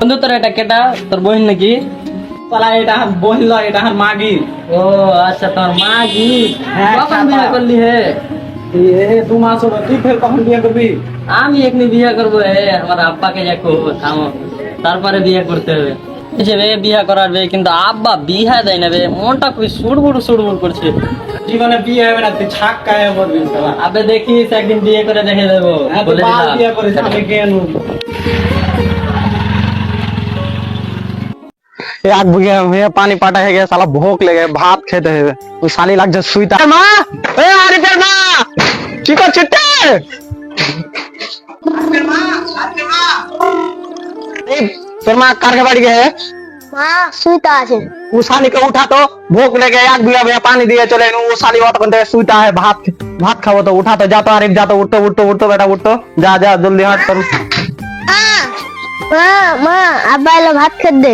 বন্ধু তোর এটা কেটা? তোর বোন নাকি? পালা এটা হার বহিল এটা হার মাগি। ও আচ্ছা তোর মা হ্যাঁ, কখন বিয়ে করলি হে? এ দু মাস হলো। তুই ফের কখন বিয়ে করবি? আমি এখনি বিয়ে করব হে আমার আব্বাকে দেখো থামো। তারপরে বিয়ে করতে হবে। বে বিয়ে করার বে কিন্তু আব্বা বিয়ে দেয় না বে মনটা খুবই সুড়বুড় সুড়বুড় করছে। জীবনে বিয়ে হবে না তুই ছাক কায়ে মরবি আবে দেখিস একদিন বিয়ে করে দেখে দেবো হ্যাঁ, বলে দিলাম। বিয়ে আমি কেন এক বিঘে হয়ে পানি পাটা হয়ে গেছে সালা ভোক লেগে ভাত খেতে হবে ওই শালি লাগছে সুইতা এ মা এ আরিফের মা কি করছিস তে? এই, তোর মা কার के बाड़ी गए है মা সুইতা আছে वो साली को उठा तो भूख लगे एक बिया बिया पानी दिए चले नु वो साली वाट बनते सुईता है भात भात खाओ तो उठा तो जा तो आरिफ जा तो उठतो उठतो उठतो बेटा उठतो जा जा जल्दी हट कर মা মা আব্বা এলো ভাত খেতে দে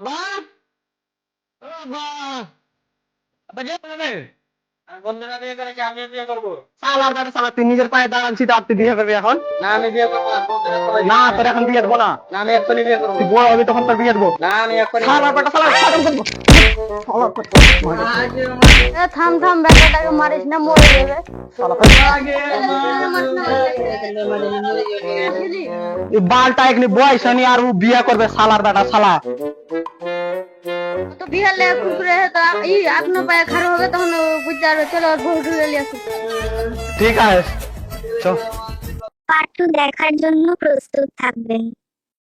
ও বাপ বাজে বাজে বন্ধুরা বিয়ে করেছে আমি বিয়ে করব? সালা দাদা সালা তুই নিজের পায়ে দাঁড়াচ্ছি তো আর বিয়ে করবি এখন? না আমি বিয়ে করব না বন্ধুরা সবাই না তোর এখন বিয়ে দেবো না। না আমি এক্ষুনি বিয়ে করব। তুই বড় হবি তখন তোর বিয়ে দেবো না আমি এক্ষুনি সালা বেটা সালা খতম করব। থাম থাম বেটাটাকে মারিস না মরে যাবে। বালটা এখানে বয়স আর ও বিয়ে করবে সালার বেটা সালা তো বিহার লে কুকুরে তো ই আপনা পায়ে খারাপ হবে তখন বুঝতে পারবে চলো বউ ঢুকে আসি ঠিক আছে চল। পার্ট টু দেখার জন্য প্রস্তুত থাকবেন।